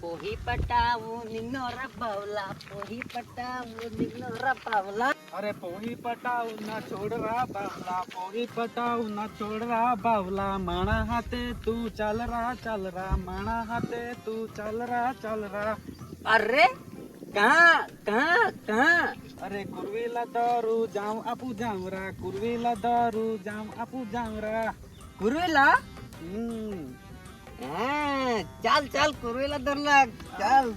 પોહી પટાવું નિંગનો રબાવલા પોહી પટાવું નિંગનો રબાવલા અરે પોહી પટાવ ના છોડરા બાવલા પોહી પટાવ ના છોડરા બાવલા માણા હાથે તું ચાલરા ચાલરા માણા હાથે તું ચાલરા ચાલરા અરે કાં કાં કાં અરે કુરવીલા દારૂ જામ આપું જામરા કુરવીલા દારૂ જામ આપું જામરા કુરવેલા હમ હા ચાલ ચાલ કુરવેલા ધરલા ચાલ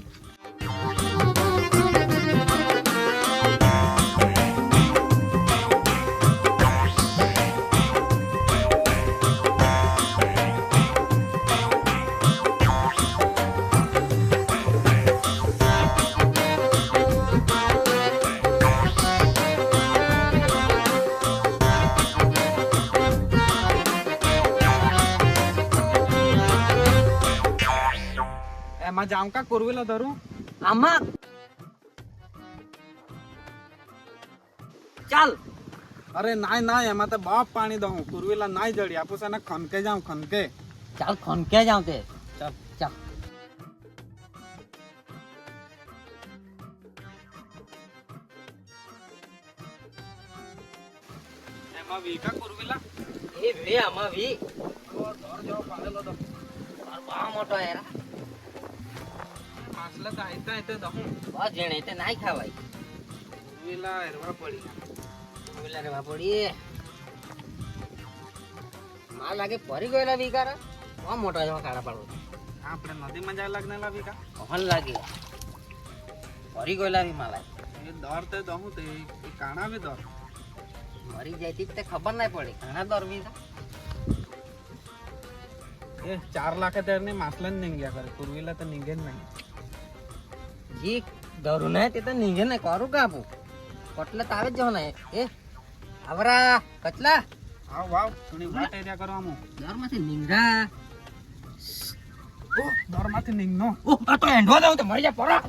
જામ કા કુરવીલા દારૂ આમાં. ચાલ. અરે નાય નાય એમાં તો બાપ પાણી દઉં. કુરવેલા નાય જડી. આપું છે ખનકે જાઉં ખનકે. ચાલ ખનકે જાઉં તે. ચાલ. ચાલ. એમાં વીકા કુરવીલા? એ આમાં વી. ધોર જેવો પાડેલો તો. બા મોટો યાર માસલા તો આઈતે આઈતે દઉં બસ જેણે તે નાઈ ખાવાય. કુરવીલા હેરવા પડી. કુરવેલા રે બાપડી માં લાગે પરી ગયેલા વિકારા. બહુ મોટા જેવા કાળા પાડો આપણે નદીમાં જાય લાગનેલા વીકા. કોહન લાગે? પરી ગયેલા વી માલા એ દર તે દઉં તે કાણા બી દર મરી જાય તી ખબર ના પડે. ઘણા દરવી એ ચાર લાખે માસલા જ નીંગ્યા કરે. કુરવીલા તો નીંગે જ નહીં. જી દરું ને તે તો નીંગે ને કરું કાપું? પટલે તો આવે જ જો ને એ આવરા કચલા? આવ વાવ થોડી વાટ એરિયા કરવામાં દરમાંથી નીંગા ઓ દરમાંથી નીંગનો. ઓ આ તો એંડવા દઉં તો મરી જાય પરા.